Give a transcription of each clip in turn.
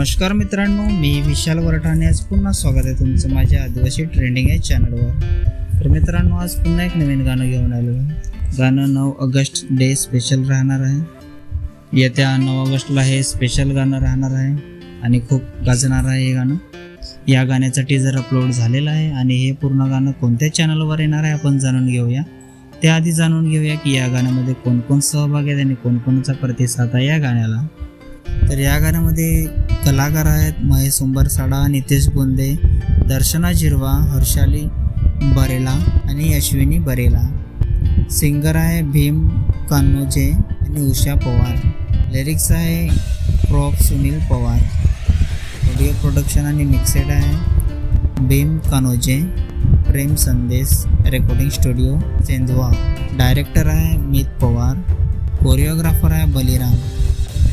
नमस्कार मित्रांनो मी विशाल वरठाणे. आज पुन्हा स्वागत आहे तुमचं माझ्या आदिवासी ट्रेंडिंग या चॅनलवर. तर मित्रांनो आज पुन्हा एक नवीन गाणं घेऊन आलो आहे. गाणं नऊ ऑगस्ट डे स्पेशल राहणार आहे. येत्या नऊ ऑगस्टला हे स्पेशल गाणं राहणार आहे आणि खूप गाजणार आहे हे गाणं. या गाण्याचा टीजर अपलोड झालेला आहे आणि हे पूर्ण गाणं कोणत्या चॅनलवर येणार आहे आपण जाणून घेऊया. त्याआधी जाणून घेऊया की या गाण्यामध्ये कोण कोण सहभागी आहेत आणि कोणकोणचा प्रतिसाद आहे या गाण्याला. तर या गाण्यामध्ये कलाकार आहेत महेश उंबरसाडा नितेश गोंदे दर्शना झिरवा हर्षाली बरेला आणि अश्विनी बरेला. सिंगर आहे भीम कान्होजे आणि उषा पवार. लिरिक्स आहे prop Sunil Pawar. Audio production आणि मिक्सेड आहे भीम कान्होजे प्रेम संदेश रेकॉर्डिंग स्टुडिओ सेंधवा डायरेक्टर आहे मीत पवार. कोरिओग्राफर आहे बलिराम.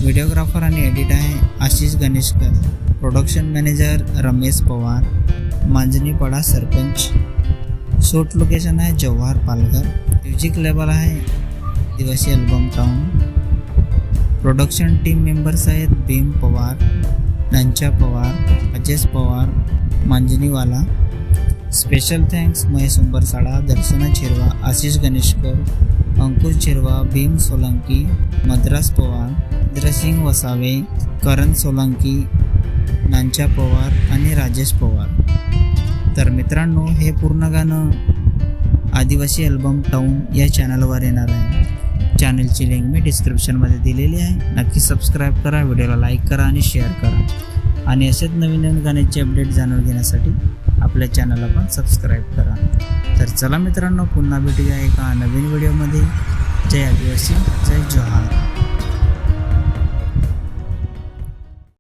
व्हिडिओग्राफर आणि एडिट आहे Ashish Ganeshkar. Production manager Ramesh Pawar. Manjanipada sarpanch. Shoot location आहे जव्हार पालघर. म्युझिक लेबल आहे दिवसी album town production team members आहेत भीम पवार नंचा पवार अजेश पवार मांजनीवाला स्पेशल थँक्स महेश उंबरसाडा दर्शना छिरवा आशिष गणेशकर अंकुश छिरवा भीम सोलंकी मद्रास पवार. इंद्रसिंग वसावे करण सोलंकी नांच्या पवार आणि राजेश पवार. तर मित्रांनो हे पूर्ण गाणं आदिवासी अल्बम टाऊन या चॅनलवर येणार आहे. चॅनलची लिंक मी डिस्क्रिप्शनमध्ये दिलेली आहे. नक्की सबस्क्राईब करा व्हिडिओला लाईक करा आणि शेअर करा. आणि असेच नवीन नवीन गाण्याचे अपडेट जाणून घेण्यासाठी आपल्या चॅनलला पण सबस्क्राईब करा. तर चला मित्रांनो पुन्हा भेटूया एका नवीन व्हिडिओमध्ये जय आदिवासी जय जोहार